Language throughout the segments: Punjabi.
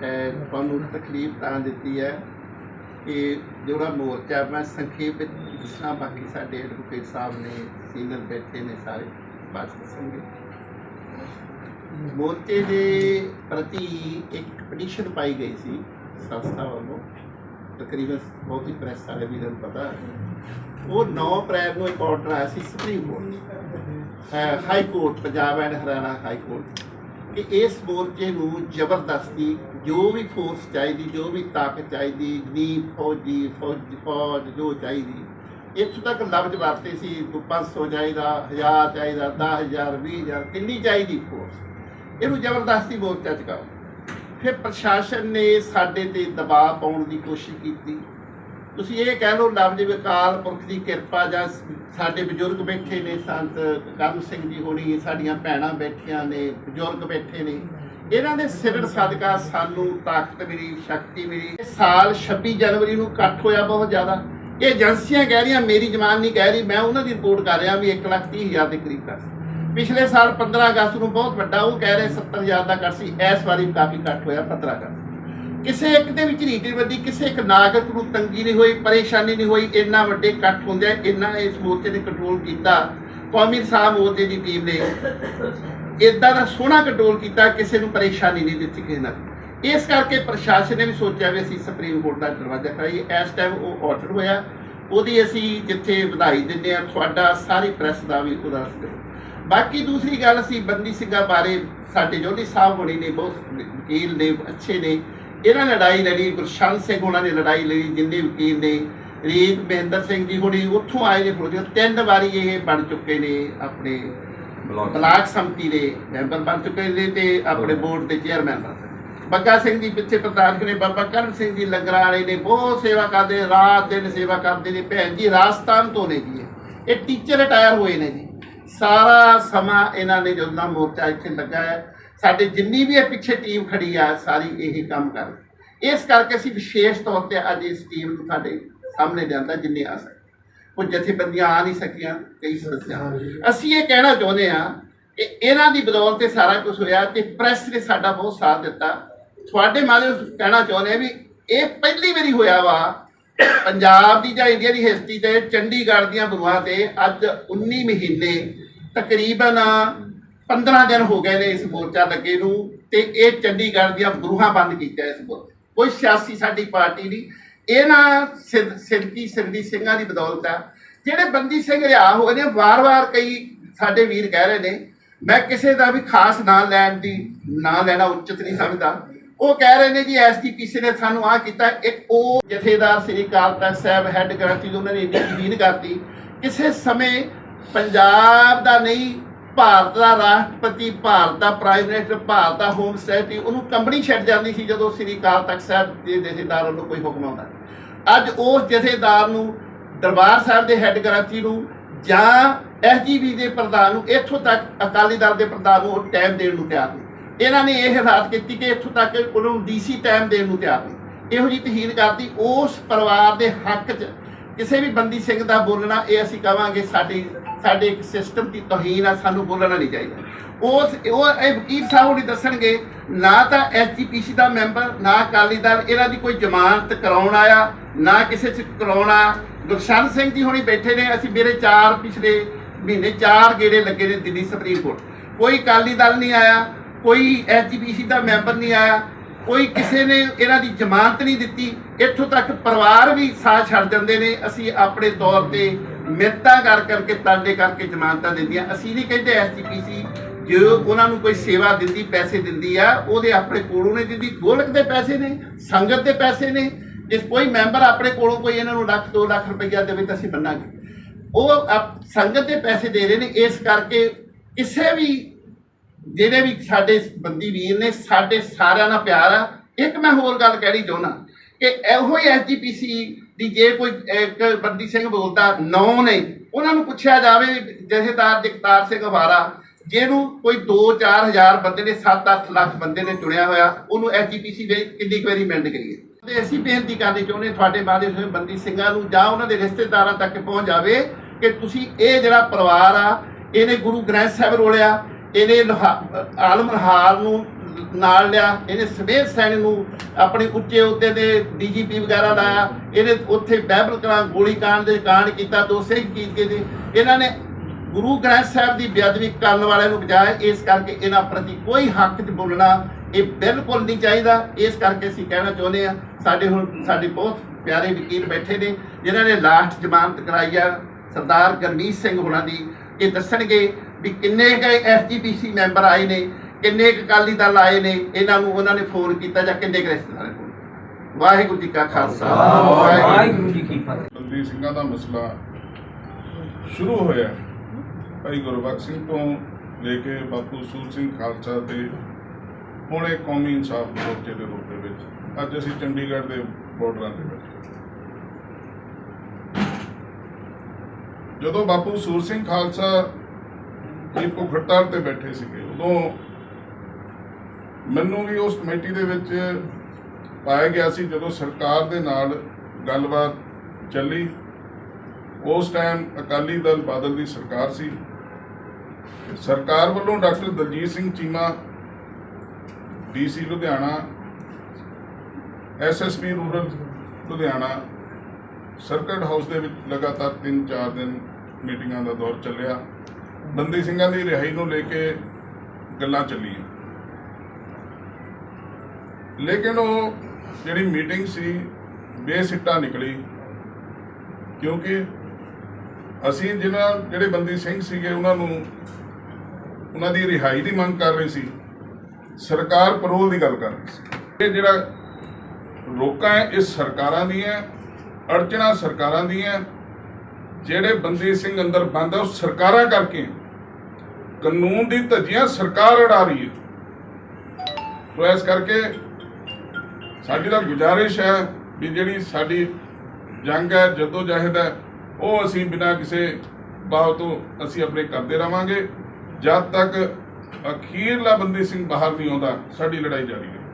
ਤੁਹਾਨੂੰ ਤਕਲੀਫ ਤਾਂ ਦਿੱਤੀ ਹੈ ਕਿ ਜਿਹੜਾ ਮੋਰਚਾ ਮੈਂ ਸੰਖੇਪ ਵਿੱਚ ਦੱਸਣਾ ਬਾਕੀ ਸਾਡੇ ਐਡਵੋਕੇਟ ਸਾਹਿਬ ਨੇ ਸੀਨੀਅਰ ਬੈਠੇ ਨੇ ਸਾਰੇ ਬਾਤ ਦੱਸਣਗੇ ਮੋਰਚੇ ਦੇ ਪ੍ਰਤੀ ਇੱਕ ਪਟੀਸ਼ਨ ਪਾਈ ਗਈ ਸੀ ਸੰਸਥਾ ਵੱਲੋਂ, ਤਕਰੀਬਨ ਬਹੁਤ ਹੀ ਪ੍ਰੈਸ ਵਾਲੇ ਵੀ ਨੂੰ ਪਤਾ ਉਹ 9 ਅਪ੍ਰੈਲ ਨੂੰ ਇੱਕ ਆਰਡਰ ਆਇਆ ਸੀ Supreme Court uh High Court Punjab and Haryana High Court ਕਿ ਇਸ ਮੋਰਚੇ ਨੂੰ ਜ਼ਬਰਦਸਤੀ ਜੋ ਵੀ ਫੋਰਸ ਚਾਹੀਦੀ, ਜੋ ਵੀ ਤਾਕਤ ਚਾਹੀਦੀ ਨੀ ਫੌਜੀ, ਫੌਜ ਫੌਜ ਜੋ ਚਾਹੀਦੀ। ਇੱਥੋਂ ਤੱਕ ਲਫ਼ਜ਼ ਵਰਤੇ ਸੀ 500 ਚਾਹੀਦਾ 1000 ਚਾਹੀਦਾ 10000 20000 ਕਿੰਨੀ ਚਾਹੀਦੀ ਫੋਰਸ ਇਹਨੂੰ ਜ਼ਬਰਦਸਤੀ ਮੋਰਚਾ ਚਕਾਓ। ਫਿਰ ਪ੍ਰਸ਼ਾਸਨ ਨੇ ਸਾਡੇ ਤੇ ਦਬਾਅ ਪਾਉਣ ਦੀ ਕੋਸ਼ਿਸ਼ ਕੀਤੀ। ਤੁਸੀਂ ਇਹ ਕਹਿ ਲਓ ਲਫ਼ਜ਼ ਵਿਕਾਲ ਪੁਰਖ ਦੀ ਕਿਰਪਾ ਜਾਂ ਸਾਡੇ ਬਜ਼ੁਰਗ ਬੈਠੇ ਨੇ ਸੰਤ ਕਰਮ ਸਿੰਘ ਜੀ ਹੋਣੀ, ਸਾਡੀਆਂ ਭੈਣਾਂ ਬੈਠੀਆਂ ਨੇ, ਬਜ਼ੁਰਗ ਬੈਠੇ ਨੇ, ਇਹਨਾਂ ਦੇ ਸਿਰੜ ਸਦਕਾ ਸਾਨੂੰ ਤਾਕਤ ਮਿਲੀ, ਸ਼ਕਤੀ ਮਿਲੀ। ਇਹ ਸਾਲ 26 ਜਨਵਰੀ ਨੂੰ ਇਕੱਠ ਹੋਇਆ ਬਹੁਤ ਜ਼ਿਆਦਾ। ਇਹ ਏਜੰਸੀਆਂ ਕਹਿ ਰਹੀਆਂ, ਮੇਰੀ ਜ਼ਮਾਨ ਨਹੀਂ ਕਹਿ ਰਹੀ, ਮੈਂ ਉਹਨਾਂ ਦੀ ਰਿਪੋਰਟ ਕਰ ਰਿਹਾ ਵੀ 1 ਲੱਖ 30 ਹਜ਼ਾਰ ਦੇ ਕਰੀਬ ਕਰ ਸੀ ਪਿਛਲੇ ਸਾਲ 15 ਅਗਸਤ ਨੂੰ ਬਹੁਤ ਵੱਡਾ, ਉਹ ਕਹਿ ਰਹੇ 70 ਹਜ਼ਾਰ ਦਾ ਕਰ ਸੀ, ਇਸ ਵਾਰੀ ਕਾਫੀ ਘੱਟ ਹੋਇਆ 15 ਅਗਸਤ। ਕਿਸੇ ਇੱਕ ਦੇ ਵਿੱਚ ਰੀਟੀ ਵੱਡੀ ਕਿਸੇ ਇੱਕ ਨਾਗਰਿਕ ਨੂੰ ਤੰਗੀ ਨਹੀਂ ਹੋਈ, ਪਰੇਸ਼ਾਨੀ ਨਹੀਂ ਹੋਈ, ਇੰਨਾ ਵੱਡੇ ਇਕੱਠ ਹੁੰਦੇ ਇੰਨਾ ਇਸ ਮੋਰਚੇ ਨੇ ਕੰਟਰੋਲ ਕੀਤਾ। ਕੌਮੀ ਸਾਹਿਬ ਮੋਰਚੇ ਦੀ ਟੀਮ ਨੇ ਇਦਾਂ ਦਾ ਸੋਹਣਾ ਕੰਟਰੋਲ ਕੀਤਾ, ਕਿਸੇ ਨੂੰ ਪਰੇਸ਼ਾਨੀ ਨਹੀਂ ਦਿੱਤੀ ਕਿਸੇ ਨਾਲ। ਇਸ ਕਰਕੇ ਪ੍ਰਸ਼ਾਸਨ ਨੇ ਵੀ ਸੋਚਿਆ ਵੀ ਅਸੀਂ ਸੁਪਰੀਮ ਕੋਰਟ ਦਾ ਦਰਵਾਜ਼ਾ ਖੜਾਈਏ। ਇਸ ਟਾਈਮ ਉਹ ਆਰਡਰ ਹੋਇਆ। ਉਹਦੀ ਅਸੀਂ ਜਿੱਥੇ ਵਧਾਈ ਦਿੰਦੇ ਆ ਤੁਹਾਡਾ ਸਾਰੀ ਪ੍ਰੈਸ ਦਾ ਵੀ ਉਹਦਾ ਬਾਕੀ ਦੂਸਰੀ ਗੱਲ ਸੀ ਬੰਦੀ ਸਿੰਘਾਂ ਬਾਰੇ ਸਾਡੇ ਜੋਧੀ ਸਾਹਿਬ ਹੋਣੀ ਨੇ ਬਹੁਤ ਵਕੀਲ ਨੇ, ਅੱਛੇ ਨੇ। ਇਹਨਾਂ ਲੜਾਈ ਲੜੀ ਗੁਰਸ਼ਨ ਸਿੰਘ ਉਹਨਾਂ ਨੇ ਲੜਾਈ ਲੜੀ ਜਿੰਨੇ ਵਕੀਲ ਨੇ ਰੀਤ ਮਹਿੰਦਰ ਸਿੰਘ ਜੀ ਹੋਣੀ ਉੱਥੋਂ ਆਏ ਨੇ ਫਿਰੋਜ਼ਪੁਰ ਤਿੰਨ ਵਾਰੀ ਇਹ ਬਣ ਚੁੱਕੇ ਨੇ ਆਪਣੇ ਬਲਾਕ ਸੰਮਤੀ ਦੇ ਮੈਂਬਰ ਬਣ ਚੁੱਕੇ ਨੇ ਤੇ ਆਪਣੇ ਬੋਰਡ ਦੇ ਚੇਅਰਮੈਨ ਬਣ ਬੱਗਾ ਸਿੰਘ ਜੀ ਪਿੱਛੇ ਪ੍ਰਧਾਨ ਨੇ ਬਾਬਾ ਕਰਨ ਸਿੰਘ ਜੀ ਲੰਗਰਾਂ ਵਾਲੇ ਨੇ ਬਹੁਤ ਸੇਵਾ ਕਰਦੇ ਰਾਤ ਦਿਨ ਸੇਵਾ ਕਰਦੇ ਨੇ। ਭੈਣ ਜੀ ਰਾਜਸਥਾਨ ਤੋਂ ਨੇ ਜੀ ਇਹ। ਇਹ ਟੀਚਰ ਰਿਟਾਇਰ ਹੋਏ ਨੇ ਜੀ। ਸਾਰਾ ਸਮਾਂ ਇਹਨਾਂ ਨੇ ਜਦੋਂ ਦਾ ਮੋਰਚਾ ਇੱਥੇ ਲੱਗਾ ਹੈ ਸਾਡੇ ਜਿੰਨੀ ਵੀ ਇਹ ਪਿੱਛੇ ਟੀਮ ਖੜੀ ਆ ਸਾਰੀ ਇਹੀ ਕੰਮ ਕਰ। ਇਸ ਕਰਕੇ ਅਸੀਂ ਵਿਸ਼ੇਸ਼ ਤੌਰ ਤੇ ਅੱਜ ਇਸ ਟੀਮ ਨੂੰ ਤੁਹਾਡੇ ਸਾਹਮਣੇ ਲਿਆਂਦਾ ਜਿੰਨੇ ਆ ਸਕੇ। ਕੁਝ ਜਥੇਬੰਦੀਆਂ ਆ ਨਹੀਂ ਸਕੀਆਂ ਕਈ ਸਮੱਸਿਆ ਅਸੀਂ ਇਹ ਕਹਿਣਾ ਚਾਹੁੰਦੇ ਆ ਕਿ ਇਹਨਾਂ ਦੀ ਬਦੌਲਤ ਤੇ ਸਾਰਾ ਕੁਝ ਹੋਇਆ ਤੇ ਪ੍ਰੈਸ ਨੇ ਸਾਡਾ ਬਹੁਤ ਸਾਥ ਦਿੱਤਾ। ਤੁਹਾਡੇ ਮਾਧਿਅਮ ਕਹਿਣਾ ਚਾਹੁੰਦੇ ਆ ਵੀ ਇਹ ਪਹਿਲੀ ਵਾਰੀ ਹੋਇਆ ਵਾ ਪੰਜਾਬ ਦੀ ਜਾਂ ਇੰਡੀਆ ਦੀ ਹਿਸਟਰੀ ਤੇ ਚੰਡੀਗੜ੍ਹ ਦੀਆਂ ਬਰੂਹਾਂ ਤੇ ਅੱਜ 19 ਮਹੀਨੇ ਤਕਰੀਬਨ 15 ਦਿਨ ਹੋ ਗਏ ਨੇ ਇਸ ਮੋਰਚਾ ਲੱਗੇ ਨੂੰ ਤੇ ਇਹ ਚੰਡੀਗੜ੍ਹ ਦੀਆਂ ਬਰੂਹਾਂ ਬੰਦ ਕੀਤਾ ਇਸ ਮੋਰਚੇ ਕੋਈ ਸਿਆਸੀ ਸਾਡੀ ਪਾਰਟੀ ਨਹੀਂ। ਇਹਨਾਂ ਸਿਰ- ਸਿਰਕੀ ਸਿਰਦੀ ਸਿੰਘਾਂ ਦੀ ਬਦੌਲਤ ਆ। ਜਿਹੜੇ ਬੰਦੀ ਸਿੰਘ ਰਿਹਾ ਹੋਏ ਨੇ ਵਾਰ-ਵਾਰ ਕਈ ਸਾਡੇ ਵੀਰ ਕਹਿ ਰਹੇ ਨੇ, ਮੈਂ ਕਿਸੇ ਦਾ ਵੀ ਖਾਸ ਨਾਂ ਲੈਣ ਦੀ ਨਾਂ ਲੈਣਾ ਉਚਿਤ ਨਹੀਂ ਸਮਝਦਾ। ਉਹ ਕਹਿ ਰਹੇ ਨੇ ਜੀ ਐਸਟੀਪੀਸੀ ਨੇ ਸਾਨੂੰ ਆਹ ਕੀਤਾ। ਇੱਕ ਉਹ ਜਥੇਦਾਰ ਸ੍ਰੀ ਅਕਾਲ ਤਖਤ ਸਾਹਿਬ ਹੈੱਡ ਗ੍ਰੰਥੀ ਜੀ ਉਹਨਾਂ ਨੇ ਇੰਨੀ ਜ਼ਮੀਨ ਕਰਤੀ। ਕਿਸੇ ਸਮੇਂ ਪੰਜਾਬ ਦਾ ਨਹੀਂ ਭਾਰਤ ਦਾ ਰਾਸ਼ਟਰਪਤੀ, ਭਾਰਤ ਦਾ ਪ੍ਰਾਈਮ ਮਿਨਿਸਟਰ ਭਾਰਤ ਦਾ ਹੋਮ ਸੈਕਟਰੀ ਉਹਨੂੰ ਕੰਬਣੀ ਛੱਡ ਜਾਂਦੀ ਸੀ ਜਦੋਂ ਸ੍ਰੀ ਅਕਾਲ ਤਖਤ ਸਾਹਿਬ ਦੇ ਜਥੇਦਾਰ ਵੱਲੋਂ ਕੋਈ ਹੁਕਮ ਆਉਂਦਾ। ਅੱਜ ਉਸ ਜਥੇਦਾਰ ਨੂੰ ਦਰਬਾਰ ਸਾਹਿਬ ਦੇ ਹੈੱਡ ਗ੍ਰੰਥੀ ਨੂੰ ਜਾਂ ਐਸਜੀਬੀ ਦੇ ਪ੍ਰਧਾਨ ਨੂੰ, ਇੱਥੋਂ ਤੱਕ ਅਕਾਲੀ ਦਲ ਦੇ ਪ੍ਰਧਾਨ ਨੂੰ ਉਹ ਟਾਈਮ ਦੇਣ ਨੂੰ ਤਿਆਰ ਨਹੀਂ। ਇਹਨਾਂ ਨੇ ਇਹ ਹਦਾਇਤ ਕੀਤੀ ਕਿ ਇੱਥੋਂ ਤੱਕ ਉਹਨਾਂ ਨੂੰ ਡੀਸੀ ਟਾਈਮ ਦੇਣ ਨੂੰ ਤਿਆਰ ਨਹੀਂ। ਇਹੋ ਜਿਹੀ ਤਹੀਨ ਕਰਤੀ। ਉਸ ਪਰਿਵਾਰ ਦੇ ਹੱਕ 'ਚ ਕਿਸੇ ਵੀ ਬੰਦੀ ਸਿੰਘ ਦਾ ਬੋਲਣਾ, ਇਹ ਅਸੀਂ ਕਵਾਂਗੇ ਸਾਡੀ ਸਾਡੇ ਇੱਕ ਸਿਸਟਮ ਦੀ ਤੋਹੀਨ ਆ, ਸਾਨੂੰ ਬੋਲਣਾ ਨਹੀਂ ਚਾਹੀਦਾ। ਉਸ ਉਹ ਇਹ ਵਕੀਲ ਸਾਹਿਬ ਹੁਣੀ ਦੱਸਣਗੇ, ਨਾ ਤਾਂ ਐਸਜੀਪੀਸੀ ਦਾ ਮੈਂਬਰ, ਨਾ ਅਕਾਲੀ ਦਲ, ਇਹਨਾਂ ਦੀ ਕੋਈ ਜ਼ਮਾਨਤ ਕਰਾਉਣ ਆਇਆ, ਨਾ ਕਿਸੇ ਚ ਕਰਾਉਣਾ ਗੁਰਸ਼ਨ ਸਿੰਘ ਜੀ ਹੁਣੀ ਬੈਠੇ ਨੇ, ਅਸੀਂ ਮੇਰੇ ਚਾਰ ਪਿਛਲੇ ਮਹੀਨੇ ਚਾਰ ਗੇੜੇ ਲੱਗੇ ਨੇ ਦਿੱਲੀ ਸੁਪਰੀਮ ਕੋਰਟ ਕੋਈ ਅਕਾਲੀ ਦਲ ਨਹੀਂ ਆਇਆ, ਕੋਈ ਐਸਜੀਪੀਸੀ ਦਾ ਮੈਂਬਰ ਨਹੀਂ ਆਇਆ, ਕੋਈ ਕਿਸੇ ਨੇ ਇਹਨਾਂ ਦੀ ਜ਼ਮਾਨਤ ਨਹੀਂ ਦਿੱਤੀ। ਇੱਥੋਂ ਤੱਕ ਪਰਿਵਾਰ ਵੀ ਸਾਥ ਛੱਡ ਦਿੰਦੇ ਨੇ, ਅਸੀਂ ਆਪਣੇ ਤੌਰ ਤੇ ਮਿਹਨਤਾਂ ਕਰ ਕਰਕੇ ਤਾਂਡੇ ਕਰਕੇ ਜ਼ਮਾਨਤਾਂ ਦਿੰਦੀਆਂ। ਅਸੀਂ ਨਹੀਂ ਕਹਿੰਦੇ ਐਸਜੀਪੀਸੀ ਜੋ ਉਹਨਾਂ ਨੂੰ ਕੋਈ ਸੇਵਾ ਦਿੰਦੀ, ਪੈਸੇ ਦਿੰਦੀ ਆ, ਉਹਦੇ ਆਪਣੇ ਕੋਲੋਂ ਨੇ ਦਿੰਦੀ। ਗੋਲਕ ਦੇ ਪੈਸੇ ਨੇ, ਸੰਗਤ ਦੇ ਪੈਸੇ ਨੇ। ਜੇ ਕੋਈ ਮੈਂਬਰ ਆਪਣੇ ਕੋਲੋਂ ਕੋਈ ਇਹਨਾਂ ਨੂੰ ਲੱਖ 2 ਲੱਖ ਰੁਪਈਆ ਦੇਵੇ ਤਾਂ ਅਸੀਂ ਮੰਨਾਂਗੇ। ਉਹ ਆਪ- ਸੰਗਤ ਦੇ ਪੈਸੇ ਦੇ ਰਹੇ ਨੇ, ਇਸ ਕਰਕੇ ਕਿਸੇ ਵੀ, ਜਿਹੜੇ ਵੀ ਸਾਡੇ ਬੰਦੀ ਵੀਰ ਨੇ, ਸਾਡੇ ਸਾਰਿਆਂ ਨਾਲ ਪਿਆਰ ਆ। ਇੱਕ ਮੈਂ ਹੋਰ ਗੱਲ ਕਹਿਣੀ ਚਾਹੁੰਦਾ ਕਿ ਇਹੋ ਹੀ ਐਸਜੀਪੀਸੀ ਦੀ ਜੇ ਕੋਈ ਇੱਕ ਬੰਦੀ ਸਿੰਘ ਬੋਲਦਾ, ਨੌ ਨੇ, ਉਹਨਾਂ ਨੂੰ ਪੁੱਛਿਆ ਜਾਵੇ ਜਥੇਦਾਰ ਜਗਤਾਰ ਸਿੰਘ ਹਵਾਰਾ ਜਿਹਨੂੰ ਕੋਈ 2-4 ਹਜ਼ਾਰ ਬੰਦੇ ਨੇ 7-8 ਲੱਖ ਬੰਦੇ ਨੇ ਚੁਣਿਆ ਹੋਇਆ, ਉਹਨੂੰ ਐਸਜੀਪੀਸੀ ਦੇ ਕਿੰਨੀ ਕੁ ਵਾਰੀ ਮਿਲਣ ਕਰੀਏ? ਤੇ ਅਸੀਂ ਬੇਨਤੀ ਕਰਨੀ ਚਾਹੁੰਦੇ, ਤੁਹਾਡੇ ਬਾਰੇ ਹੋਏ ਬੰਦੀ ਸਿੰਘਾਂ ਨੂੰ ਜਾਂ ਉਹਨਾਂ ਦੇ ਰਿਸ਼ਤੇਦਾਰਾਂ ਤੱਕ ਪਹੁੰਚ ਜਾਵੇ ਕਿ ਤੁਸੀਂ ਇਹ ਜਿਹੜਾ ਪਰਿਵਾਰ ਆ, ਇਹਨੇ ਗੁਰੂ ਗ੍ਰੰਥ ਸਾਹਿਬ ਰੋਲਿਆ, ਇਹਨੇ ਲਹਾ- ਆਲਮ ਹਾਰ ਨੂੰ ਨਾਲ ਲਿਆ, ਇਹਨੇ ਸਵੇਰ ਸੈਣੀ ਨੂੰ ਆਪਣੇ ਉੱਚੇ ਉੱਤੇ ਦੇ ਡੀਜੀਪੀ ਵਗੈਰਾ ਲਾਇਆ, ਇਹਨੇ ਉੱਥੇ ਬਹਿਬਲ ਕਲਾਂ ਗੋਲੀ ਕਾਂਡ ਦੇ ਕਾਂਡ ਕੀਤਾ, ਦੋ ਸਿੰਘ ਕੀਤੇ ਦੇ। ਇਹਨਾਂ ਨੇ ਗੁਰੂ ਗ੍ਰੰਥ ਸਾਹਿਬ ਦੀ ਬੇਅਦਬੀ ਕਰਨ ਵਾਲਿਆਂ ਨੂੰ ਬਜਾਏ ਇਸ ਕਰਕੇ ਇਹਨਾਂ ਪ੍ਰਤੀ ਕੋਈ ਹੱਕ 'ਚ ਬੋਲਣਾ ਇਹ ਬਿਲਕੁਲ ਨਹੀਂ ਚਾਹੀਦਾ। ਇਸ ਕਰਕੇ ਅਸੀਂ ਕਹਿਣਾ ਚਾਹੁੰਦੇ ਆ ਸਾਡੇ ਹੁਣ ਸਾਡੇ ਬਹੁਤ ਪਿਆਰੇ ਵਕੀਲ ਬੈਠੇ ਨੇ, ਜਿਨ੍ਹਾਂ ਨੇ ਲਾਸਟ ਜ਼ਮਾਨਤ ਕਰਾਈ ਆ, ਸਰਦਾਰ ਗਰਮੀਤ ਸਿੰਘ ਹੋਣਾ ਦੀ। ਇਹ ਦੱਸਣਗੇ ਵੀ ਕਿੰਨੇ ਕੁ ਐਸਜੀਪੀਸੀ ਮੈਂਬਰ ਆਏ ਨੇ ਕਿੰਨੇ ਕੁ ਅਕਾਲੀ ਦਲ ਆਏ ਨੇ ਇਹਨਾਂ ਨੂੰ ਉਹਨਾਂ ਨੇ ਫੋਨ ਕੀਤਾ ਜਾਂ ਕਿੰਨੇ ਕੁ ਰਿਸ਼ਤੇਦਾਰਾਂ ਵਾਹਿਗੁਰੂ ਜੀ ਕਾ ਖਾਲਸਾ ਵਾਹਿਗੁਰੂ ਜੀ ਕੀ ਫਤਿਹ। ਬਲਦੀ ਸਿੰਘਾਂ ਦਾ ਮਸਲਾ ਸ਼ੁਰੂ ਹੋਇਆ ਭਾਈ ਗੁਰਬਖਸ਼ ਸਿੰਘ ਤੋਂ ਲੈ ਕੇ ਬਾਪੂ ਸੂਰ ਸਿੰਘ ਖਾਲਸਾ ਤੇ ਹੁਣ ਇਹ ਕੌਮੀ ਇਨਸਾਫ ਮੋਰਚੇ ਦੇ ਰੂਪ ਦੇ ਵਿੱਚ ਅੱਜ ਅਸੀਂ ਚੰਡੀਗੜ੍ਹ ਦੇ ਬਾਰਡਰਾਂ ਤੇ ਬੈਠੇ ਜਦੋਂ ਬਾਪੂ ਸੂਰ ਸਿੰਘ ਖਾਲਸਾ ਜੀ ਭੁੱਖ ਹੜਤਾਲ ਤੇ ਬੈਠੇ ਸੀਗੇ ਉਦੋਂ ਮੈਨੂੰ ਵੀ ਉਸ ਕਮੇਟੀ ਦੇ ਵਿੱਚ ਪਾਇਆ ਗਿਆ ਸੀ ਜਦੋਂ ਸਰਕਾਰ ਦੇ ਨਾਲ ਗੱਲਬਾਤ ਚੱਲੀ। ਉਸ ਟਾਈਮ ਅਕਾਲੀ ਦਲ ਬਾਦਲ ਦੀ ਸਰਕਾਰ ਸੀ। ਸਰਕਾਰ ਵੱਲੋਂ doctor Daljit Singh Cheema DC Ludhiana SSP rural Ludhiana, circuit house ਦੇ ਵਿੱਚ ਲਗਾਤਾਰ 3-4 ਦਿਨ ਮੀਟਿੰਗਾਂ ਦਾ ਦੌਰ ਚੱਲਿਆ। ਬੰਦੀ ਸਿੰਘਾਂ ਦੀ ਰਿਹਾਈ ਨੂੰ ਲੈ ਕੇ ਗੱਲਾਂ ਚੱਲੀਆਂ। ਲੇਕਿਨ ਉਹ ਜਿਹੜੀ ਮੀਟਿੰਗ ਸੀ, ਬੇਸਿੱਟਾ ਨਿਕਲੀ। ਕਿਉਂਕਿ ਅਸੀਂ ਜਿਹਨਾਂ ਜਿਹੜੇ ਬੰਦੀ ਸਿੰਘ ਸੀਗੇ, ਉਹਨਾਂ ਨੂੰ, ਉਹਨਾਂ ਦੀ ਰਿਹਾਈ ਦੀ ਮੰਗ ਕਰ ਰਹੀ ਸੀ। ਸਰਕਾਰ ਪਰੋਲ ਦੀ ਗੱਲ ਕਰ ਰਹੀ ਸੀ। ਇਹ ਜਿਹੜਾ ਰੋਕਾਂ ਹੈ, ਇਹ ਸਰਕਾਰਾਂ ਦੀਆਂ, ਅੜਚਣਾ ਸਰਕਾਰਾਂ ਦੀਆਂ, ਜਿਹੜੇ ਬੰਦੀ ਸਿੰਘ ਅੰਦਰ ਬੰਦ ਆ ਉਹ ਸਰਕਾਰਾਂ ਕਰਕੇ ਕਾਨੂੰਨ ਦੀ ਧੱਜੀਆਂ ਸਰਕਾਰ ਉਡਾ ਰਹੀ ਹੈ। ਸੋ ਇਸ ਕਰਕੇ ਸਾਡੀ ਤਾਂ ਗੁਜ਼ਾਰਿਸ਼ ਹੈ ਵੀ ਜਿਹੜੀ ਸਾਡੀ ਜੰਗ ਹੈ, ਜਦੋਂ ਜਹਿਦ ਹੈ, ਉਹ ਅਸੀਂ ਬਿਨਾਂ ਕਿਸੇ ਬਾਹ ਤੋਂ ਅਸੀਂ ਆਪਣੇ ਕਰਦੇ ਰਵਾਂਗੇ। ਜਦ ਤੱਕ ਅਖੀਰਲਾ ਬੰਦੀ ਸਿੰਘ ਬਾਹਰ ਨਹੀਂ ਆਉਂਦਾ, ਸਾਡੀ ਲੜਾਈ ਜਾਰੀ ਹੈ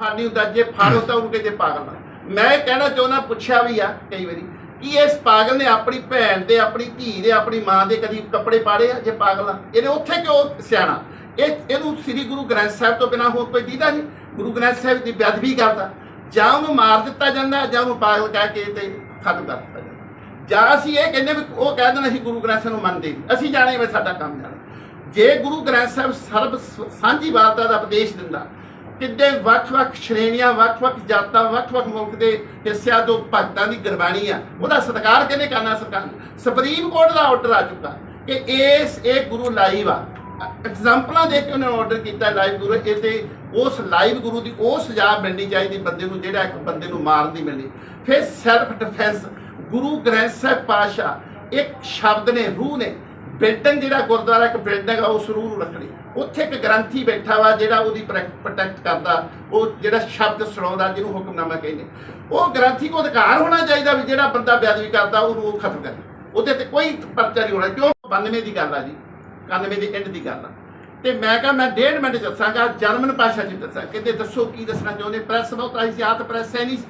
ਫਾਨੀ ਹੁੰਦਾ, ਜੇ ਫਾੜੋ ਤਾਂ ਉਹਨੂੰ ਕਹਿੰਦੇ ਪਾਗਲ ਮੈਂ ਕਹਿਣਾ ਚਾਹੁੰਦਾ, ਪੁੱਛਿਆ ਵੀ ਆ ਕਈ ਵਾਰੀ, ਕਿ ਇਸ ਪਾਗਲ ਨੇ ਆਪਣੀ ਭੈਣ ਦੇ, ਆਪਣੀ ਧੀ ਦੇ, ਆਪਣੀ ਮਾਂ ਦੇ ਕਦੀ ਕੱਪੜੇ ਪਾੜੇ ਆ, ਜੇ ਪਾਗਲ ਆ? ਇਹਨੇ ਉੱਥੇ ਕਿਉਂ ਸਿਆਣਾ? ਇਹ, ਇਹਨੂੰ ਸ੍ਰੀ ਗੁਰੂ ਗ੍ਰੰਥ ਸਾਹਿਬ ਤੋਂ ਬਿਨਾ ਹੋਰ ਕੋਈ ਦੀਦਾ ਨਹੀਂ। ਗੁਰੂ ਗ੍ਰੰਥ ਸਾਹਿਬ ਦੀ ਬੇਅਦਬੀ ਕਰਦਾ, ਜਾਂ ਉਹਨੂੰ ਮਾਰ ਦਿੱਤਾ ਜਾਂਦਾ, ਜਾਂ ਉਹਨੂੰ ਪਾਗਲ ਕਹਿ ਕੇ ਤੇ ਖਤਮ ਕਰ ਦਿੱਤਾ ਜਾਂਦਾ। ਜਾਂ ਅਸੀਂ ਇਹ ਕਹਿੰਦੇ ਵੀ ਉਹ ਕਹਿ ਦੇਣ ਅਸੀਂ ਗੁਰੂ ਗ੍ਰੰਥ ਸਾਹਿਬ ਨੂੰ ਮੰਨਦੇ ਅਸੀਂ ਜਾਣੇ ਵੀ ਸਾਡਾ ਕੰਮ ਜਾਣਾ। ਜੇ ਗੁਰੂ ਗ੍ਰੰਥ ਸਾਹਿਬ ਸਰਬ ਸਾਂਝੀ ਵਾਰਤਾ ਦਾ ਉਪਦੇਸ਼ ਦਿੰਦਾ, ਕਿੱਡੇ ਵੱਖ-ਵੱਖ ਸ਼੍ਰੇਣੀਆਂ, ਵੱਖ-ਵੱਖ ਜਾਤਾਂ, ਵੱਖ-ਵੱਖ ਮੁਲਕ ਦੇ ਹਿੱਸਿਆਂ ਤੋਂ ਭਗਤਾਂ ਦੀ ਗੁਰਬਾਣੀ ਆ, ਉਹਦਾ ਸਤਿਕਾਰ ਕਿਹਨੇ ਕਰਨਾ ਸਰਕਾਰ ਨੇ? ਸੁਪਰੀਮ ਕੋਰਟ ਦਾ ਆਰਡਰ ਆ ਚੁੱਕਾ ਕਿ ਇਸ, ਇਹ ਗੁਰੂ ਲਾਈਵ ਆ। ਐਗਜ਼ਾਮਪਲਾਂ ਦੇ ਕੇ ਉਹਨੇ ਆਰਡਰ ਕੀਤਾ ਲਾਈਵ ਗੁਰੂ ਇਹਦੇ ਉਸ ਲਾਈਵ ਗੁਰੂ ਦੀ, ਉਹ ਸਜ਼ਾ ਮਿਲਣੀ ਚਾਹੀਦੀ ਬੰਦੇ ਨੂੰ, ਜਿਹੜਾ ਇੱਕ ਬੰਦੇ ਨੂੰ ਮਾਰਨ ਦੀ ਮਿਲਣੀ। ਫਿਰ ਸੈਲਫ ਡਿਫੈਂਸ ਗੁਰੂ ਗ੍ਰੰਥ ਸਾਹਿਬ ਪਾਸ਼ਾ ਇੱਕ ਸ਼ਬਦ ਨੇ, ਰੂਹ ਨੇ ਬਿਲਡਿੰਗ ਜਿਹੜਾ ਗੁਰਦੁਆਰਾ, ਇੱਕ ਬਿਲਡਿੰਗ ਆ, ਉਸ ਰੂਹ ਨੂੰ ਰੱਖਣੀ। ਉੱਥੇ ਇੱਕ ਗ੍ਰੰਥੀ ਬੈਠਾ ਵਾ, ਜਿਹੜਾ ਉਹਦੀ ਪ੍ਰੋਟੈਕਟ ਕਰਦਾ, ਉਹ ਜਿਹੜਾ ਸ਼ਬਦ ਸੁਣਾਉਂਦਾ, ਜਿਹਨੂੰ ਹੁਕਮਨਾਮਾ ਕਹਿੰਦੇ। ਉਹ ਗ੍ਰੰਥੀ ਕੋ ਅਧਿਕਾਰ ਹੋਣਾ ਚਾਹੀਦਾ ਵੀ ਜਿਹੜਾ ਬੰਦਾ ਬੇਅਦਬੀ ਕਰਦਾ, ਉਹਨੂੰ ਉਹ ਖਤਮ ਕਰੇ। ਉਹਦੇ ਤੇ ਕੋਈ ਪਰਚਾ ਨਹੀਂ ਹੋਣਾ, ਕਿਉਂ? 92 ਦੀ ਗੱਲ ਆ ਜੀ 91 ਦੀ ਐਂਡ ਦੀ ਗੱਲ ਆ। ਤੇ ਮੈਂ ਕਿਹਾ ਮੈਂ ਡੇਢ ਮਿੰਟ 'ਚ ਦੱਸਾਂਗਾ, ਜਰਮਨ ਭਾਸ਼ਾ 'ਚ ਦੱਸਾਂ। ਕਹਿੰਦੇ ਦੱਸੋ ਕੀ ਦੱਸਣਾ ਚਾਹੁੰਦੇ? ਪ੍ਰੈਸ ਬਹੁਤ ਆਈ ਸੀ ਆਤ ਪ੍ਰੈਸ ਹੈ ਨਹੀਂ ਸੀ।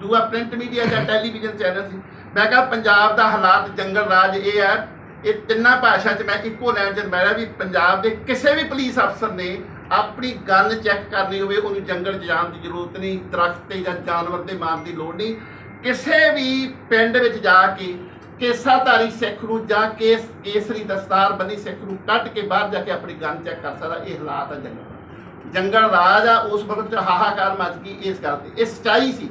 ਦੂਆ ਪ੍ਰਿੰਟ ਮੀਡੀਆ ਜਾਂ ਟੈਲੀਵਿਜ਼ਨ ਚੈਨਲ ਸੀ। ਮੈਂ ਕਿਹਾ ਪੰਜਾਬ ਦਾ ਹਾਲਾਤ ਜੰਗਲ ਰਾਜ ਇਹ ਹੈ, ਇਹ ਤਿੰਨਾਂ ਭਾਸ਼ਾ 'ਚ ਮੈਂ ਇੱਕੋ ਲਾਈਨ 'ਚ ਮੇਰਾ ਵੀ ਪੰਜਾਬ ਦੇ ਕਿਸੇ ਵੀ ਪੁਲਿਸ ਅਫਸਰ ਨੇ ਆਪਣੀ ਗੱਲ ਚੈੱਕ ਕਰਨੀ ਹੋਵੇ, ਉਹਨੂੰ ਜੰਗਲ 'ਚ ਜਾਣ ਦੀ ਜ਼ਰੂਰਤ ਨਹੀਂ, ਦਰਖਤ ਤੇ ਜਾਂ ਜਾਨਵਰ ਤੇ ਮਾਰਨ ਦੀ ਲੋੜ ਨਹੀਂ। ਕਿਸੇ ਵੀ ਪਿੰਡ ਵਿੱਚ ਜਾ ਕੇ ਕੇਸਾਧਾਰੀ ਸਿੱਖ ਨੂੰ ਜਾਂ ਕੇਸ ਕੇਸਰੀ ਦਸਤਾਰ ਬੰਨੀ ਸਿੱਖ ਨੂੰ ਕੱਢ ਕੇ ਬਾਹਰ ਜਾ ਕੇ ਆਪਣੀ ਗਨ ਚੈੱਕ ਕਰ ਸਕਦਾ, ਇਹ ਹਾਲਾਤ ਆ ਜੰਗਲ ਜੰਗਲ ਰਾਜ ਆ, ਉਸ ਵਕਤ ਚ ਹਾਹਾਕਾਰ ਮਚ ਗਈ ਇਸ ਗੱਲ ਤੇ। ਇਹ ਸਚਾਈ ਸੀ।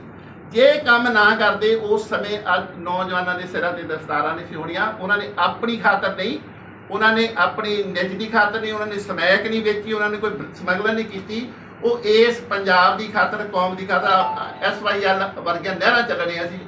ਜੇ ਕੰਮ ਨਾ ਕਰਦੇ, ਉਸ ਸਮੇਂ ਅੱਜ ਨੌਜਵਾਨਾਂ ਦੇ ਸਿਰਾਂ ਤੇ ਦਸਤਾਰਾਂ ਨਹੀਂ ਸੀ ਹੋਣੀਆਂ ਉਹਨਾਂ ਨੇ ਆਪਣੀ ਖਾਤਰ ਨਹੀਂ, ਉਹਨਾਂ ਨੇ ਆਪਣੀ ਨਿੱਜ ਦੀ ਖਾਤਰ ਨਹੀਂ, ਉਹਨਾਂ ਨੇ ਸਮੈਕ ਨਹੀਂ ਵੇਚੀ, ਉਹਨਾਂ ਨੇ ਕੋਈ ਸਮਗਲਰ ਨਹੀਂ ਕੀਤੀ। ਉਹ ਇਸ ਪੰਜਾਬ ਦੀ ਖਾਤਰ, ਕੌਮ ਦੀ ਖਾਤਰ ਐਸਵਾਈਐਲ ਵਰਗੀਆਂ ਨਹਿਰਾਂ ਚੱਲਣੀਆਂ ਸੀ।